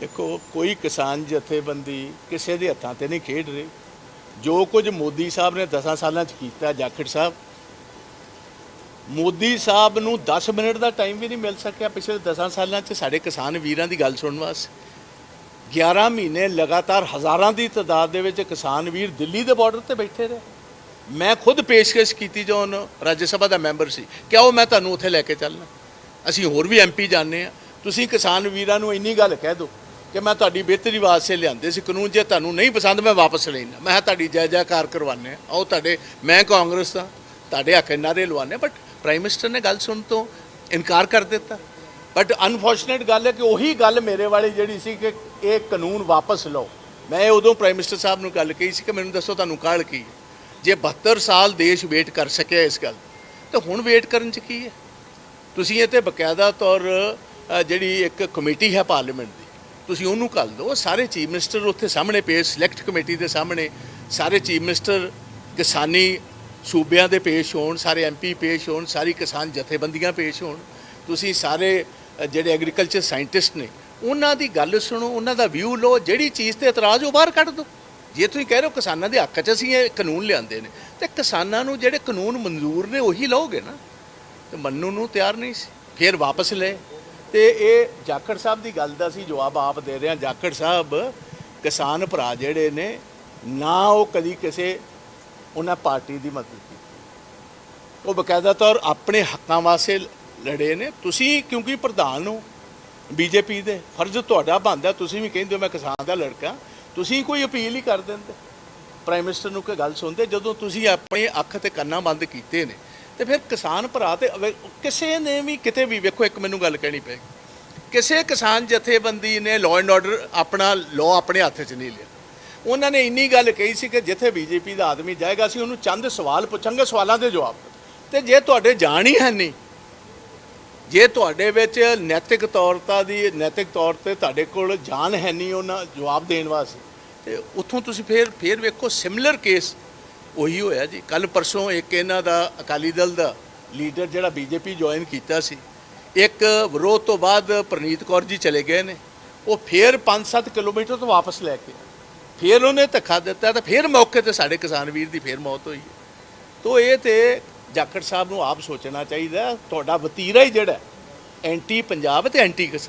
ਦੇਖੋ, ਕੋਈ ਕਿਸਾਨ ਜਥੇਬੰਦੀ ਕਿਸੇ ਦੇ ਹੱਥਾਂ ਤੇ ਨਹੀਂ ਖੇਡ ਰਹੀ। ਜੋ ਕੁਝ ਮੋਦੀ ਸਾਹਿਬ ਨੇ 10 ਸਾਲਾਂ 'ਚ ਕੀਤਾ, ਜਾਖੜ ਸਾਹਿਬ, ਮੋਦੀ ਸਾਹਿਬ ਨੂੰ 10 ਮਿੰਟ ਦਾ ਟਾਈਮ ਵੀ ਨਹੀਂ ਮਿਲ ਸਕਿਆ। ਪਿਛਲੇ 10 ਸਾਲਾਂ 'ਚ ਸਾਡੇ ਕਿਸਾਨ ਵੀਰਾਂ ਦੀ ਗੱਲ ਸੁਣਨ ਵਾਸਤੇ। 11 ਮਹੀਨੇ ਲਗਾਤਾਰ ਹਜ਼ਾਰਾਂ ਦੀ ਤਾਦਾਦ ਦੇ ਵਿੱਚ ਕਿਸਾਨ ਵੀਰ ਦਿੱਲੀ ਦੇ ਬਾਰਡਰ ਤੇ ਬੈਠੇ ਰਹੇ। ਮੈਂ ਖੁਦ ਪੇਸ਼ਕਸ਼ ਕੀਤੀ ਜੋ ਉਹਨੂੰ ਰਾਜ ਸਭਾ ਦਾ ਮੈਂਬਰ ਸੀ। ਕਿ ਉਹ ਮੈਂ ਤੁਹਾਨੂੰ ਉੱਥੇ ਲੈ ਕੇ ਚੱਲਣਾ? ਅਸੀਂ ਹੋਰ ਵੀ ਐਮਪੀ ਜਾਣਦੇ ਆ ਤੁਸੀਂ ਕਿਸਾਨ ਵੀਰਾਂ ਨੂੰ ਇੰਨੀ ਗੱਲ ਕਹਿ ਦਿਓ। ਕਿ ਮੈਂ ਤੁਹਾਡੀ ਬਿਹਤਰੀ ਵਾਸਤੇ ਲਿਆਂਦੇ ਸੀ, ਕਾਨੂੰਨ ਜੇ ਤੁਹਾਨੂੰ ਨਹੀਂ ਪਸੰਦ, ਮੈਂ ਵਾਪਸ ਲੈਣਾ ਮੈਂ ਤੁਹਾਡੀ ਜੈ ਜੈਕਾਰ ਕਰਵਾਉਂਦੇ ਆ ਆਓ ਤੁਹਾਡੇ, ਮੈਂ ਕਾਂਗਰਸ ਦਾ, ਤੁਹਾਡੇ ਹੱਕ ਨਾਰੇ ਲਵਾਉਂਦੇ ਬਟ ਪ੍ਰਾਈਮ ਮਿਨਿਸਟਰ ਨੇ ਗੱਲ ਸੁਣ ਤੋਂ ਇਨਕਾਰ ਕਰ ਦਿੱਤਾ। ਬਟ ਅਨਫੋਰਚੂਨੇਟ ਗੱਲ ਹੈ ਕਿ ਉਹੀ ਗੱਲ ਮੇਰੇ ਵਾਲੀ ਜਿਹੜੀ ਸੀ ਕਿ ਇਹ ਕਾਨੂੰਨ ਵਾਪਸ ਲਓ। ਮੈਂ ਉਦੋਂ ਪ੍ਰਾਈਮ ਮਿਨਿਸਟਰ ਸਾਹਿਬ ਨੂੰ ਗੱਲ ਕਹੀ ਸੀ ਕਿ ਮੈਨੂੰ ਦੱਸੋ ਤੁਹਾਨੂੰ ਕਾਹਲ ਕੀ ਹੈ? ਜੇ 72 ਸਾਲ ਦੇਸ਼ ਵੇਟ ਕਰ ਸਕਿਆ ਇਸ ਗੱਲ ਤਾਂ ਹੁਣ ਵੇਟ ਕਰਨ ਚ ਕੀ ਹੈ? ਤੁਸੀਂ ਇਹ ਤੇ ਬਕਾਇਦਾ ਤੌਰ ਜਿਹੜੀ ਇੱਕ ਕਮੇਟੀ ਹੈ ਪਾਰਲੀਮੈਂਟ ਤੁਸੀਂ ਉਹਨੂੰ ਕੱਲ ਦਿਓ। ਸਾਰੇ ਚੀਫ ਮਿਨਿਸਟਰ ਉੱਥੇ ਸਾਹਮਣੇ ਪੇਸ਼ ਸਿਲੈਕਟ ਕਮੇਟੀ ਦੇ ਸਾਹਮਣੇ ਸਾਰੇ ਚੀਫ ਮਿਨਿਸਟਰ ਕਿਸਾਨੀ ਸੂਬਿਆਂ ਦੇ ਪੇਸ਼ ਹੋਣ, ਸਾਰੇ ਐਮਪੀ ਪੇਸ਼ ਹੋਣ, ਸਾਰੀ ਕਿਸਾਨ ਜਥੇਬੰਦੀਆਂ ਪੇਸ਼ ਹੋਣ। ਤੁਸੀਂ ਸਾਰੇ ਜਿਹੜੇ ਐਗਰੀਕਲਚਰ ਸਾਇੰਟਿਸਟ ਨੇ, ਉਹਨਾਂ ਦੀ ਗੱਲ ਸੁਣੋ, ਉਹਨਾਂ ਦਾ ਵਿਊ ਲਓ, ਜਿਹੜੀ ਚੀਜ਼ ਤੇ ਇਤਰਾਜ਼ ਉਹ ਬਾਹਰ ਕੱਢ ਦਿਓ। ਜੇ ਤੁਸੀਂ ਕਹਿ ਰਹੇ ਹੋ ਕਿਸਾਨਾਂ ਦੇ ਹੱਕ 'ਚ ਅਸੀਂ ਇਹ ਕਾਨੂੰਨ ਲਿਆਂਦੇ ਨੇ, ਤੇ ਕਿਸਾਨਾਂ ਨੂੰ ਜਿਹੜੇ ਕਾਨੂੰਨ ਮਨਜ਼ੂਰ ਨੇ ਉਹੀ ਲਓਗੇ ਨਾ। ਤੇ ਮੰਨੂ ਨੂੰ ਤਿਆਰ ਨਹੀਂ ਸੀ। ਫਿਰ ਵਾਪਸ ਲਏ। ਤੇ ਇਹ ਜਾਖੜ ਸਾਹਿਬ ਦੀ ਗੱਲ ਦਾ ਸੀ ਜਵਾਬ ਆਪ ਦੇ ਰਹੇ ਹਾਂ। ਜਾਖੜ ਸਾਹਿਬ ਕਿਸਾਨ ਭਰਾ ਜਿਹੜੇ ਨੇ, ਨਾ ਉਹ ਕਦੀ ਕਿਸੇ ਉਹਨਾਂ ਪਾਰਟੀ ਦੀ ਮਦਦ ਕੀਤੀ। ਉਹ ਬਕਾਇਦਾ ਤੌਰ ਆਪਣੇ ਹੱਕਾਂ ਵਾਸਤੇ ਲੜੇ ਨੇ। ਤੁਸੀਂ ਕਿਉਂਕਿ ਪ੍ਰਧਾਨ ਹੋ ਬੀਜੇਪੀ ਦੇ, ਫਰਜ਼ ਤੁਹਾਡਾ ਬਣਦਾ, ਤੁਸੀਂ ਵੀ ਕਹਿੰਦੇ ਹੋ ਮੈਂ ਕਿਸਾਨ ਦਾ ਲੜਕਾ। ਤੁਸੀਂ ਕੋਈ ਅਪੀਲ ਹੀ ਕਰ ਦਿੰਦੇ। ਪ੍ਰਾਈਮ ਮਿਨਿਸਟਰ ਨੂੰ ਕੋਈ ਗੱਲ ਸੁਣਦੇ, ਜਦੋਂ ਤੁਸੀਂ ਆਪਣੇ ਅੱਖ ਤੇ ਕੰਨਾਂ ਬੰਦ ਕੀਤੇ ਨੇ ਤੇ ਫਿਰ ਕਿਸਾਨ ਭਰਾ ਤੇ ਅਵੇ- ਕਿਸੇ ਨੇ ਵੀ ਕਿਤੇ ਵੀ ਵੇਖੋ, ਇੱਕ ਮੈਨੂੰ ਗੱਲ ਕਹਿਣੀ ਪਏਗੀ ਕਿਸੇ ਕਿਸਾਨ ਜਥੇਬੰਦੀ ਨੇ ਲਾਅ ਐਂਡ ਆਰਡਰ ਆਪਣਾ ਲਾਅ ਆਪਣੇ ਹੱਥ 'ਚ ਨਹੀਂ ਲਿਆ ਉਹਨਾਂ ਨੇ ਇੰਨੀ ਗੱਲ ਕਹੀ ਸੀ ਕਿ ਜਿੱਥੇ ਬੀਜੇਪੀ ਦਾ ਆਦਮੀ ਜਾਏਗਾ, ਅਸੀਂ ਉਹਨੂੰ ਚੰਦ ਸਵਾਲ ਪੁੱਛਾਂਗੇ, ਸਵਾਲਾਂ ਦੇ ਜਵਾਬ ਦਿਓ। ਤੇ ਜੇ ਤੁਹਾਡੇ ਜਾਣ ਹੀ ਹੈ ਨਹੀਂ, ਜੇ ਤੁਹਾਡੇ ਵਿੱਚ ਨੈਤਿਕ ਤੌਰਤਾ ਦੀ, ਨੈਤਿਕ ਤੌਰ ਤੇ ਤੁਹਾਡੇ ਕੋਲ ਜਾਨ ਹੈ ਨਹੀਂ ਉਹਨਾਂ ਜਵਾਬ ਦੇਣ ਵਾਸਤੇ, ਤੇ ਉੱਥੋਂ ਤੁਸੀਂ ਫੇਰ ਫੇਰ ਵੇਖੋ ਸਿਮਿਲਰ ਕੇਸ ਉਹੀ ਹੋਇਆ ਜੀ। ਕੱਲ ਪਰਸੋਂ ਇੱਕ ਇਹਨਾਂ ਦਾ ਅਕਾਲੀ ਦਲ ਦਾ ਲੀਡਰ ਜਿਹੜਾ ਬੀਜੇਪੀ ਜੁਆਇਨ ਕੀਤਾ ਸੀ, ਇੱਕ ਵਿਰੋਧ ਤੋਂ ਬਾਅਦ ਪ੍ਰਨੀਤ ਕੌਰ ਜੀ ਚਲੇ ਗਏ ਨੇ। ਉਹ ਫੇਰ 5-7 ਕਿਲੋਮੀਟਰ ਤੋਂ ਵਾਪਸ ਲੈ ਕੇ ਫੇਰ ਉਹਨੇ ਧੱਕਾ ਦਿੱਤਾ ਤਾਂ ਫੇਰ ਮੌਕੇ ਤੇ ਸਾਡੇ ਕਿਸਾਨ ਵੀਰ ਦੀ ਫੇਰ ਮੌਤ ਹੋਈ ਹੈ। ਤੋ ਇਹ ਤੇ ਜਾਖੜ ਸਾਹਿਬ ਨੂੰ ਆਪ ਸੋਚਣਾ ਚਾਹੀਦਾ, ਤੁਹਾਡਾ ਵਤੀਰਾ ਹੀ ਜਿਹੜਾ ਐਂਟੀ ਪੰਜਾਬ ਤੇ ਐਂਟੀ ਕਿਸਾਨ।